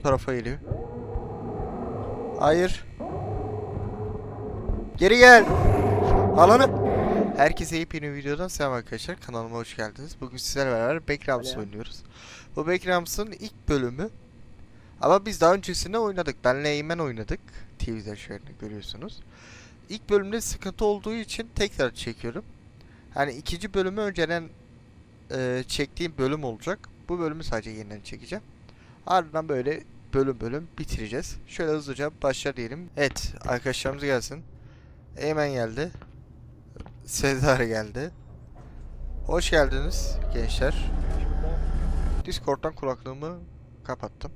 Bu tarafa geliyor. Hayır. Geri gel. Alanı. Herkese yepyeni videodan selam arkadaşlar. Kanalıma hoş geldiniz. Bugün sizlerle beraber Backrams oynuyoruz. Bu Backrams'ın ilk bölümü. Ama biz daha öncesinde oynadık. Benle Eymen oynadık. TV'de şöyle görüyorsunuz. İlk bölümde sıkıntı olduğu için tekrar çekiyorum. Hani ikinci bölümü önceden e, çektiğim bölüm olacak. Bu bölümü sadece yeniden çekeceğim. Ardından böyle bölüm bölüm bitireceğiz. Şöyle hızlıca başla diyelim. Evet arkadaşlarımız gelsin. Eymen geldi. Sezar geldi. Hoş geldiniz gençler. Discord'dan kulaklığımı kapattım.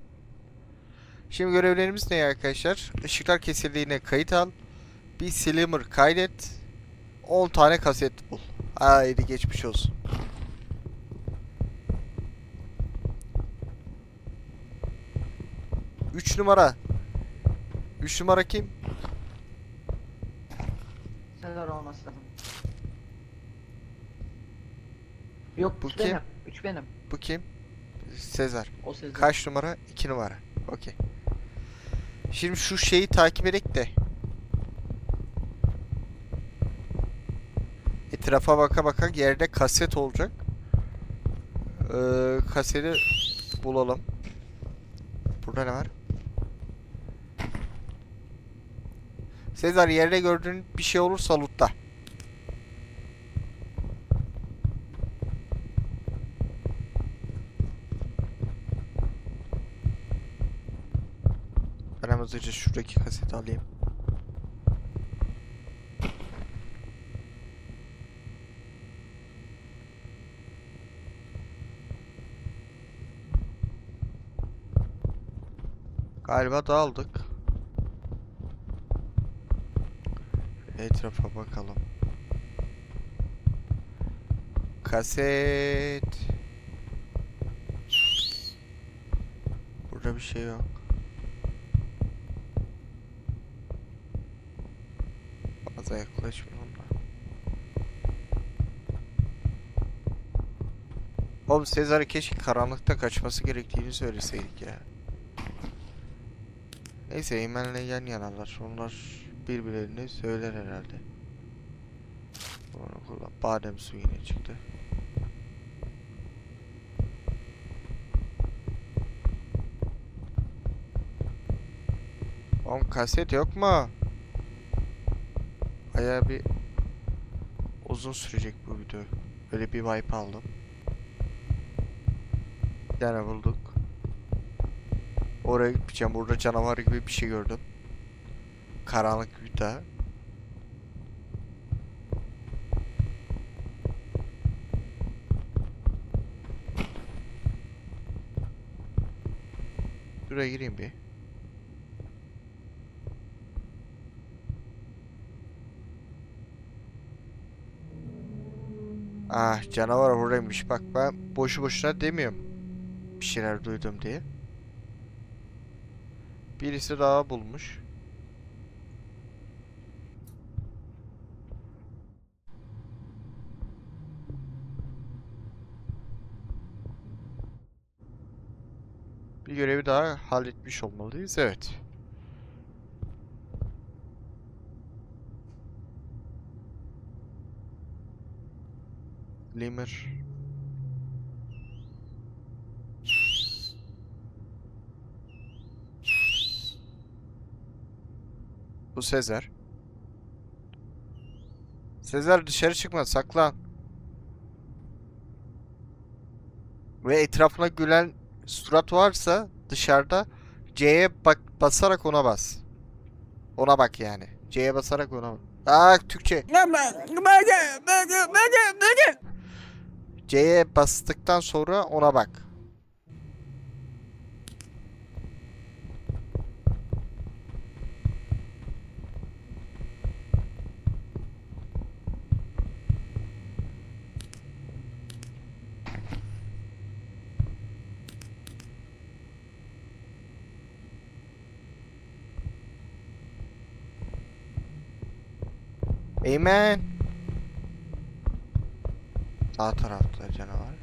Şimdi görevlerimiz ne arkadaşlar? Işıklar kesildiğine kayıt al. Bir slimer kaydet. 10 tane kaset bul. Haydi geçmiş olsun. Üç numara. Üç numara kim? Sezar olması lazım. Yok Bu üç kim? benim. Benim. Bu kim? Sezar. O Sezar. Kaç numara? 2 numara. Okey. Şimdi şu şeyi takip edek de. Etrafa baka baka yerde kaset olacak. Ee, kaseti bulalım. Burada ne var? Sezar yerde gördüğün bir şey olursa lootta. Ben hemen hızlıca şuradaki kaseti alayım. Galiba dağıldık. Etrafa bakalım. Kaset. Burada bir şey yok. Fazla yaklaşmayalım da. Oğlum Sezar'a keşke karanlıkta kaçması gerektiğini söyleseydik ya. Neyse Eymen'le yan yanalar. Onlar birbirlerini söyler herhalde. Onu kullan. Badem suyu yine çıktı. Oğlum kaset yok mu? Bayağı bir uzun sürecek bu video. Böyle bir vibe aldım. Bir bulduk. Oraya gitmeyeceğim. Burada canavar gibi bir şey gördüm. Karanlık daha. Şuraya gireyim bir. Ah canavar buradaymış. Bak ben boşu boşuna demiyorum. Bir şeyler duydum diye. Birisi daha bulmuş. Bir görevi daha halletmiş olmalıyız. Evet. Lemur. Bu Sezer. Sezer dışarı çıkma saklan. Ve etrafına gülen surat varsa dışarıda C'ye bak basarak ona bas. Ona bak yani. C'ye basarak ona bak. Aa Türkçe. C'ye bastıktan sonra ona bak. Eymen. Sağ tarafta canavar.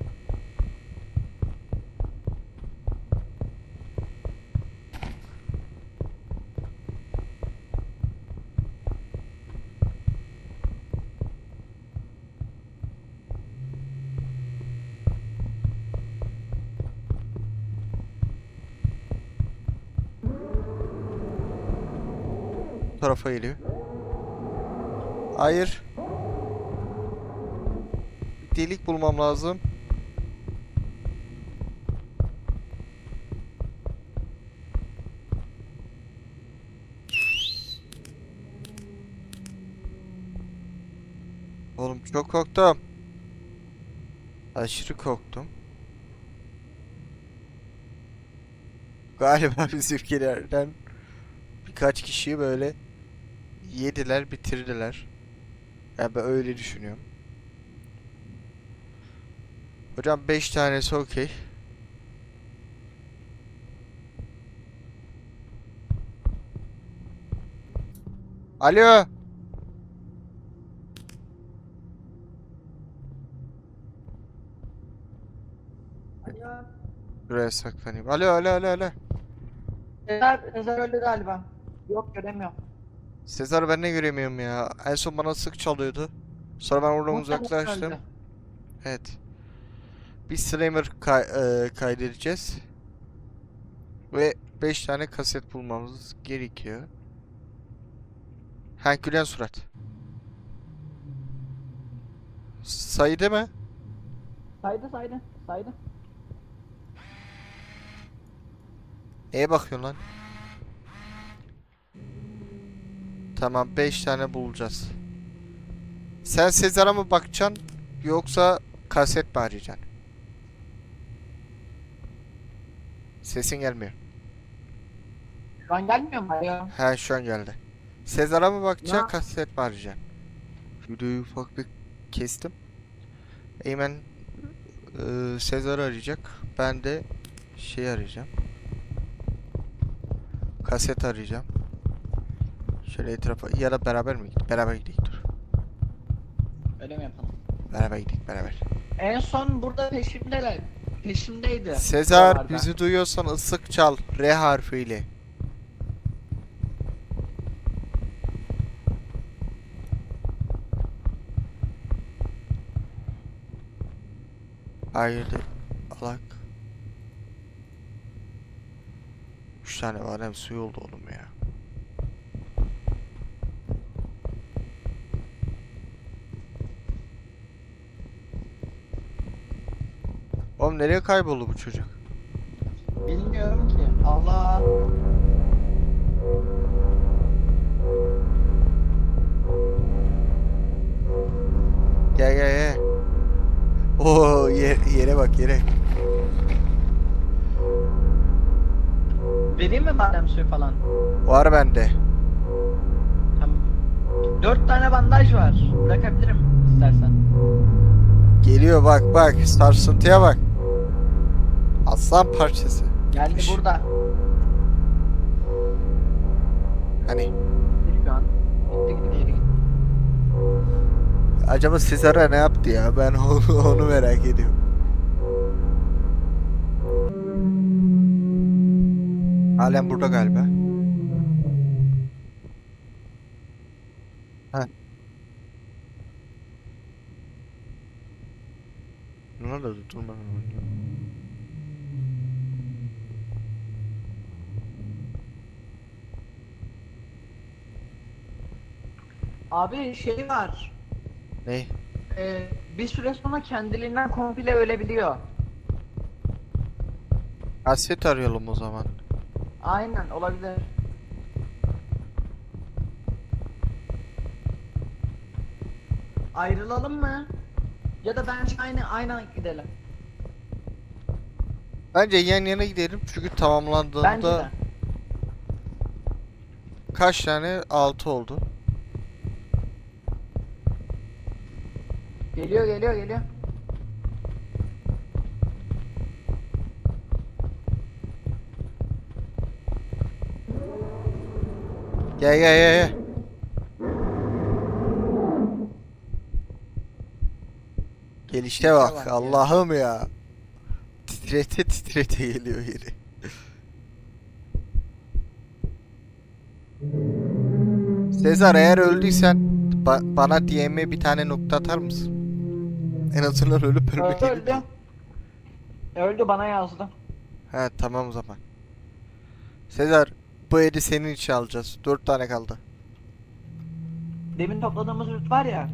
tarafa geliyor. Hayır. Delik bulmam lazım. Oğlum çok korktum. Aşırı korktum. Galiba bizimkilerden birkaç kişiyi böyle yediler, bitirdiler. Yani ben öyle düşünüyorum. Hocam 5 tanesi okey. Alo. Alo. Buraya saklanayım. Alo alo alo alo. Sezer, Sezer öldü galiba. Yok göremiyorum. Sezar ben ne göremiyorum ya. En son bana sık çalıyordu. Sonra ben oradan uzaklaştım. Evet. Bir Slammer kay e, kaydedeceğiz. Ve 5 tane kaset bulmamız gerekiyor. Ha gülen surat. Saydı mı? Saydı saydı. Saydı. Neye bakıyorsun lan? Tamam 5 tane bulacağız. Sen Sezar'a mı bakacaksın yoksa kaset mi arayacaksın? Sesin gelmiyor. Şu an gelmiyor mu? Alo. He şu an geldi. Sezar'a mı bakacaksın Ya. kaset mi arayacaksın? Videoyu ufak bir kestim. Eymen eee Sezar'ı arayacak. Ben de şey arayacağım. Kaset arayacağım. Şöyle etrafa ya da beraber mi gidelim? Beraber gidelim dur. Öyle mi yapalım? Beraber gidelim beraber. En son burada peşimdeler. Peşimdeydi. Sezar buralarda. bizi duyuyorsan ıslık çal R harfiyle. Hayırdır alak. Üç tane var hem suyu oldu oğlum ya. Oğlum nereye kayboldu bu çocuk? Bilmiyorum ki. Allah. Gel gel gel. Oo yer, yere bak yere. Vereyim mi badem suyu falan? Var bende. Tamam. Dört tane bandaj var. Bırakabilirim istersen. Geliyor bak bak sarsıntıya bak. Aslan parçası. Geldi Şş. burada. Hani an. Gitti gitti geri gitti. acaba Sezar'a ne yaptı ya? Ben onu, onu merak ediyorum. Halen burada galiba. Ha. Ne oldu? Durma. Abi şey var. Ne? Ee, bir süre sonra kendiliğinden komple ölebiliyor. Kaset arayalım o zaman. Aynen olabilir. Ayrılalım mı? Ya da bence aynı aynı gidelim. Bence yan yana gidelim çünkü Bence tamamlandığında de. kaç tane? 6 oldu. Geliyor geliyor geliyor. Gel gel gel gel. Gelişte bak. bak. Allah'ım ya. Titrete titrete geliyor yeri. Sezar eğer öldüysen ba- bana DM'e bir tane nokta atar mısın? En azından ölüp Öldü ölmediğini öldü. bil. Öldü bana yazdı. He tamam o zaman. Sezar bu edi senin için alacağız. Dört tane kaldı. Demin topladığımız loot var ya.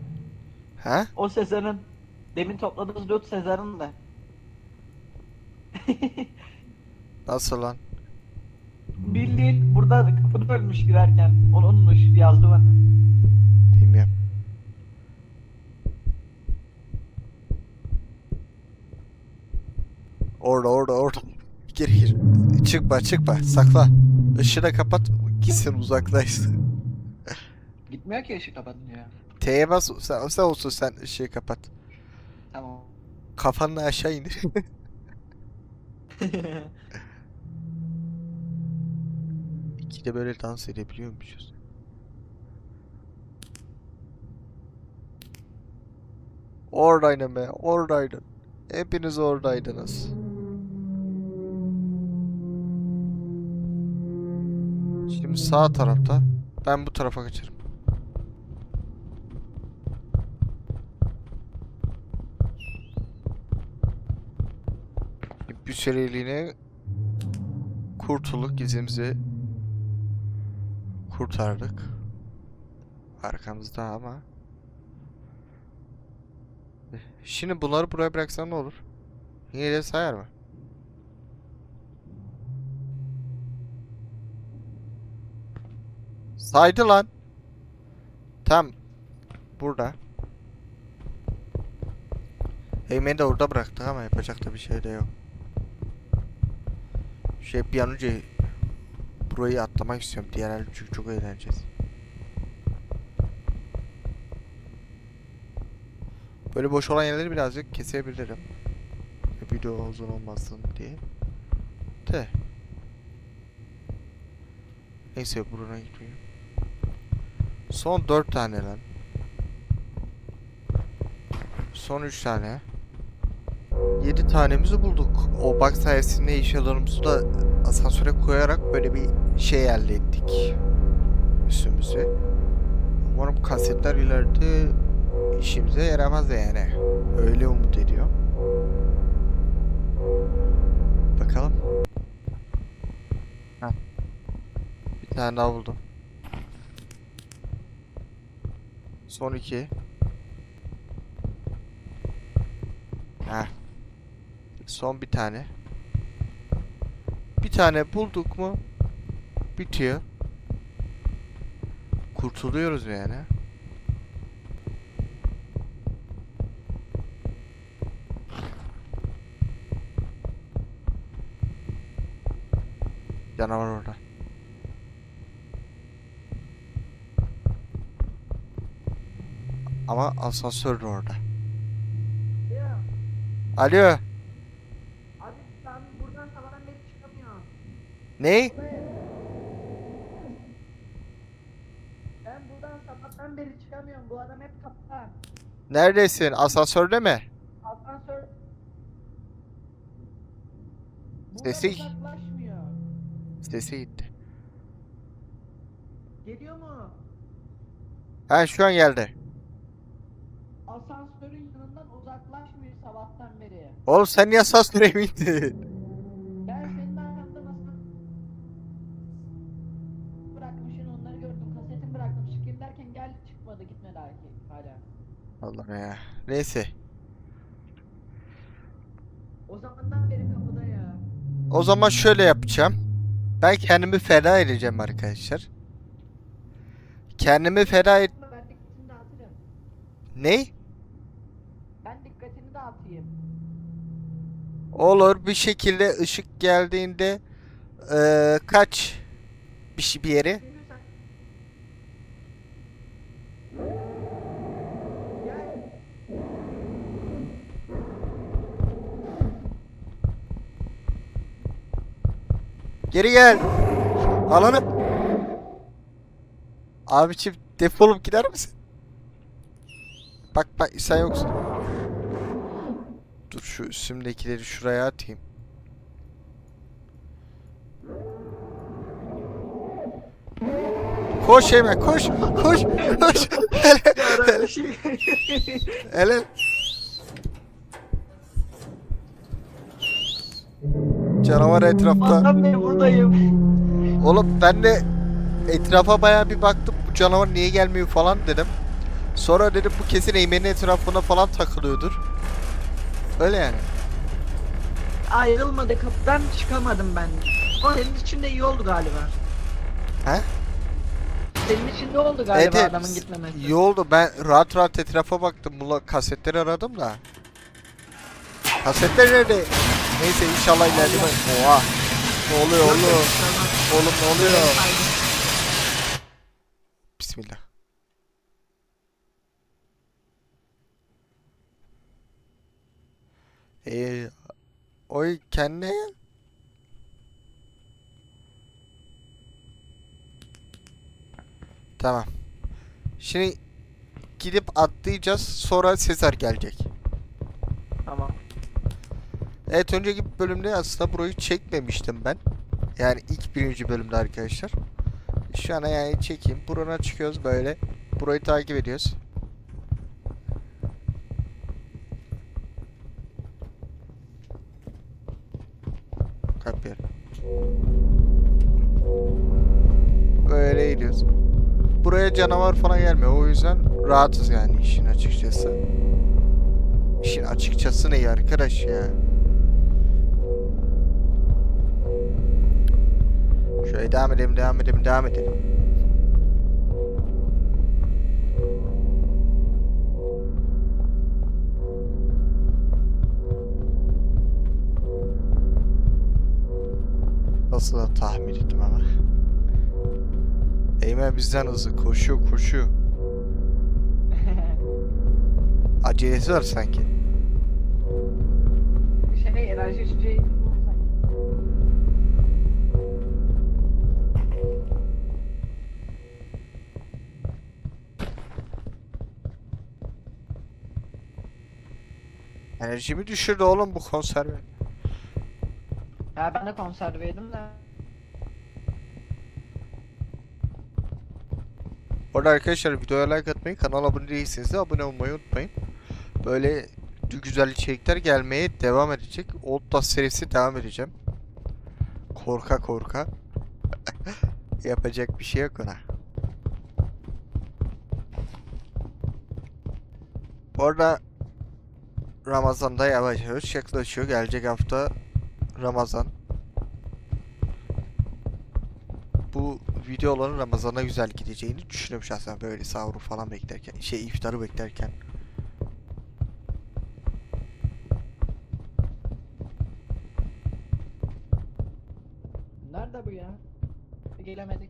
He? O Sezar'ın. Demin topladığımız loot Sezar'ın da. Nasıl lan? Bildiğin burada kapıda ölmüş girerken. Onunmuş yazdı bana. Bilmiyorum. Orada orada orada. Gir gir. Çıkma çıkma sakla. Işığı kapat gitsin uzaklaşsın. Gitmiyor ki ışık kapatınca. T'ye bas sen, sen olsun sen ışığı kapat. Tamam. Kafanla aşağı indir. İkide böyle dans edebiliyormuşuz. Oradaydın be, oradaydın. Hepiniz oradaydınız. Sağ tarafta. Ben bu tarafa kaçarım. Bir süreliğine gizimizi kurtardık. Arkamızda ama. Şimdi bunları buraya bıraksan ne olur? Yine de sayar mı? Saydı lan. Tam. Burada. Eymen'i de orada bıraktık ama yapacak da bir şey de yok. Şey bir an önce burayı atlamak istiyorum. Diğer el çünkü çok eğleneceğiz. Böyle boş olan yerleri birazcık kesebilirim. Video uzun olmasın diye. De. Neyse buruna gitmeyeyim. Son 4 tane lan. Son 3 tane. 7 tanemizi bulduk. O bak sayesinde eşyalarımızı da asansöre koyarak böyle bir şey elde ettik. Üstümüze. Umarım kasetler ileride işimize yaramaz yani. Öyle umut ediyorum. Tane daha buldum. Son iki. Heh. Son bir tane. Bir tane bulduk mu bitiyor. Kurtuluyoruz yani. Canavar orada. Ama asansör de orada. Alo. Abi ben buradan sabahdan beri çıkamıyorum. Ne? Ben buradan sabahtan beri çıkamıyorum. Bu adam hep kapıda. Neredesin? Asansörde mi? Asansör... Bu Sesi- uzaklaşmıyor. Sesi gitti. Geliyor mu? Ha şu an geldi. Asansörün yanından uzaklaşmıyor sabahtan beri. Oğlum sen niye asansöre bindin? Ben senin arkanda nasıl bırakmışsın onları gördüm. Kasetimi bıraktım. Çıkayım derken geldi çıkmadı gitmedi hala. Allah ya. Neyse. O zamandan beri kapıda ya. O zaman şöyle yapacağım. Ben kendimi feda edeceğim arkadaşlar. Kendimi feda et... Ben dikkatini dağıtırım. Ne? Ben Olur bir şekilde ışık geldiğinde eee, kaç bir şey bir yere. Geri gel. Alanı. Abiciğim defolup gider misin? Bak bak sen yoksun. Dur şu üstümdekileri şuraya atayım. Koş hemen koş koş koş. Hele hele. Canavar etrafta. Adam beri buradayım. Oğlum ben de etrafa bayağı bir baktım. Bu canavar niye gelmiyor falan dedim. Sonra dedim bu kesin Eymen'in etrafına falan takılıyordur. Öyle yani. Ayrılmadı kapıdan çıkamadım ben. O senin için de iyi oldu galiba. He? Senin için de oldu galiba Evet, evet. adamın gitmemesi. İyi oldu. Ben rahat rahat etrafa baktım. Bula kasetleri aradım da. Kasetler nerede? Neyse inşallah ileride ben... Oha. Ne oluyor oğlum? Oğlum ne oluyor? Bismillah. Ee, oy kendine gel. Tamam. Şimdi gidip atlayacağız. Sonra Sezar gelecek. Tamam. Evet önceki bölümde aslında burayı çekmemiştim ben. Yani ilk birinci bölümde arkadaşlar. Şu an yani çekeyim. Burana çıkıyoruz böyle. Burayı takip ediyoruz. Canavar falan gelmiyor. O yüzden rahatız yani işin açıkçası. İşin açıkçası ne arkadaş ya? Şöyle devam edelim, devam edelim, devam edelim. Nasıl tahmin ettim ama. Eymen bizden hızlı koşuyor koşuyor. Acelesi var sanki. Şey enerji içeceği. Enerjimi düşürdü oğlum bu konserve. Ya ben de konserveydim de. Orada arkadaşlar videoya like atmayı, kanala abone değilseniz de abone olmayı unutmayın. Böyle güzel içerikler gelmeye devam edecek. Old Dust serisi devam edeceğim. Korka korka. Yapacak bir şey yok ona. Bu arada Ramazan'da yavaş yavaş yaklaşıyor. Gelecek hafta Ramazan. Bu videoların Ramazan'a güzel gideceğini düşünüyorum şahsen böyle sahuru falan beklerken, şey iftarı beklerken. Nerede bu ya? Gelemedik.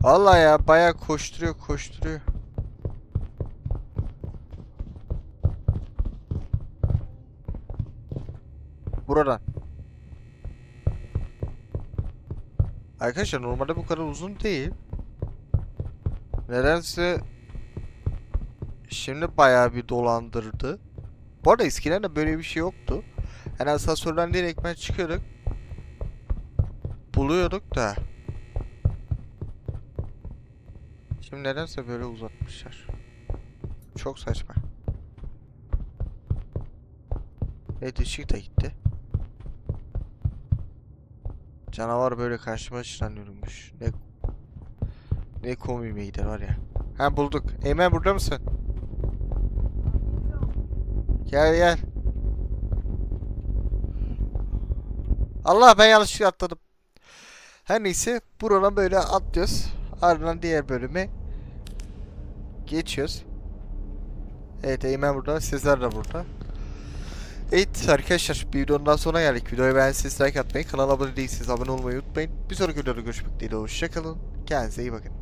Vallahi ya bayağı koşturuyor koşturuyor. Buradan. Arkadaşlar normalde bu kadar uzun değil. Nedense şimdi bayağı bir dolandırdı. Bu arada eskiden de böyle bir şey yoktu. Yani asansörden direkt ben çıkıyorduk. Buluyorduk da. Şimdi nedense böyle uzatmışlar. Çok saçma. Evet ışık da gitti. Canavar böyle karşıma ışınlanıyormuş. Ne ne komiğime gider var ya. Ha bulduk. Eymen burada mısın? Gel gel. Allah ben yanlışlıkla atladım. Her neyse buradan böyle atlıyoruz. Ardından diğer bölüme geçiyoruz. Evet Eymen burada, Sezer de burada. Evet arkadaşlar videonun sonuna geldik. Videoyu beğendiyseniz like atmayı, kanala abone değilseniz abone olmayı unutmayın. Bir sonraki videoda görüşmek dileğiyle hoşçakalın. Kendinize iyi bakın.